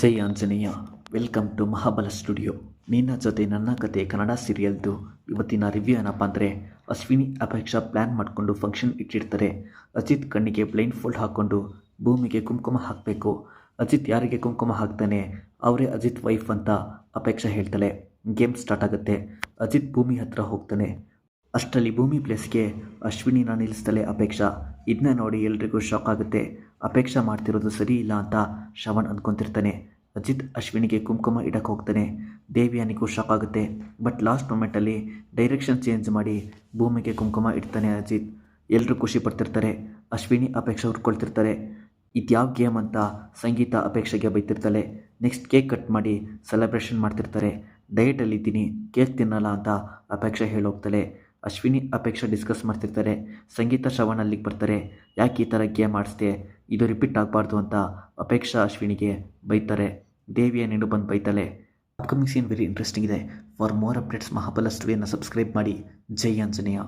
Jai Anjaneya, welcome to Mahabala studio. ನಿನ್ನ ಜೊತೆ ನನ್ನ ಕತೆ ಕನ್ನಡ ಸೀರಿಯಲ್ದು ಇವತ್ತಿನ ರಿವ್ಯೂ ಏನಪ್ಪ ಅಂದರೆ, ಅಶ್ವಿನಿ ಅಪೇಕ್ಷಾ ಪ್ಲ್ಯಾನ್ ಮಾಡಿಕೊಂಡು ಫಂಕ್ಷನ್ ಇಟ್ಟಿರ್ತಾರೆ. ಅಜಿತ್ ಕಣ್ಣಿಗೆ ಬ್ಲೈಂಡ್ ಫೋಲ್ಡ್ ಹಾಕ್ಕೊಂಡು ಭೂಮಿಗೆ ಕುಂಕುಮ ಹಾಕಬೇಕು. ಅಜಿತ್ ಯಾರಿಗೆ ಕುಂಕುಮ ಹಾಕ್ತಾನೆ? ಅವರೇ ಅಜಿತ್ ವೈಫ್ ಅಂತ ಅಪೇಕ್ಷಾ ಹೇಳ್ತಾಳೆ. ಗೇಮ್ ಸ್ಟಾರ್ಟ್ ಆಗುತ್ತೆ. ಅಜಿತ್ ಭೂಮಿ ಹತ್ರ ಹೋಗ್ತಾನೆ. ಅಷ್ಟರಲ್ಲಿ ಭೂಮಿ ಪ್ಲೇಸ್ಗೆ ಅಶ್ವಿನಿನ ನಿಲ್ಲಿಸ್ತಾಳೆ ಅಪೇಕ್ಷಾ. ಇದನ್ನ ನೋಡಿ ಎಲ್ರಿಗೂ ಶಾಕ್ ಆಗುತ್ತೆ. ಅಪೇಕ್ಷಾ ಮಾಡ್ತಿರೋದು ಸರಿ ಇಲ್ಲ ಅಂತ ಶ್ರವಣ್ ಅಂದ್ಕೊತಿರ್ತಾನೆ. ಅಜಿತ್ ಅಶ್ವಿನಿಗೆ ಕುಂಕುಮ ಇಡಕ್ಕೆ ಹೋಗ್ತಾನೆ. ದೇವಿಯಾನಿಗೂ ಶಾಕ್ ಆಗುತ್ತೆ. ಬಟ್ ಲಾಸ್ಟ್ ಮೂಮೆಂಟಲ್ಲಿ ಡೈರೆಕ್ಷನ್ ಚೇಂಜ್ ಮಾಡಿ ಭೂಮಿಗೆ ಕುಂಕುಮ ಇಡ್ತಾನೆ ಅಜಿತ್. ಎಲ್ಲರೂ ಖುಷಿ ಪಡ್ತಿರ್ತಾರೆ. ಅಶ್ವಿನಿ ಅಪೇಕ್ಷೆ ಹುಡ್ಕೊಳ್ತಿರ್ತಾರೆ. ಇದ್ಯಾವ ಗೇಮ್ ಅಂತ ಸಂಗೀತ ಅಪೇಕ್ಷೆಗೆ ಬೈತಿರ್ತಾಳೆ. ನೆಕ್ಸ್ಟ್ ಕೇಕ್ ಕಟ್ ಮಾಡಿ ಸೆಲೆಬ್ರೇಷನ್ ಮಾಡ್ತಿರ್ತಾರೆ. ಡಯಟಲ್ಲಿದ್ದೀನಿ ಕೇಕ್ ತಿನ್ನಲ್ಲ ಅಂತ ಅಪೇಕ್ಷೆ ಹೇಳೋಗ್ತಾಳೆ. ಅಶ್ವಿನಿ ಅಪೇಕ್ಷೆ ಡಿಸ್ಕಸ್ ಮಾಡ್ತಿರ್ತಾರೆ. ಸಂಗೀತ ಶ್ರವಣ ಅಲ್ಲಿಗೆ ಬರ್ತಾರೆ. ಯಾಕೆ ಈ ಥರ ಗೇಮ್ ಆಡಿಸ್ದೆ? ಇದು ರಿಪೀಟ್ ಆಗಬಾರ್ದು ಅಂತ ಅಪೇಕ್ಷಾ ಅಶ್ವಿನಿಗೆ ಬೈತಾರೆ. ದೇವಿಯ ನೆಂಡು ಬಂದು ಬೈತಾಳೆ ಅಪ್ಕಮಿಂಗ್ ಸೀನ್ ವೆರಿ ಇಂಟ್ರೆಸ್ಟಿಂಗ್ ಇದೆ. ಫಾರ್ ಮೋರ್ ಅಪ್ಡೇಟ್ಸ್ ಮಹಾಬಲ ಸ್ಟುಡಿಯೋನ ಸಬ್ಸ್ಕ್ರೈಬ್ ಮಾಡಿ. ಜೈ ಆಂಜನೇಯ.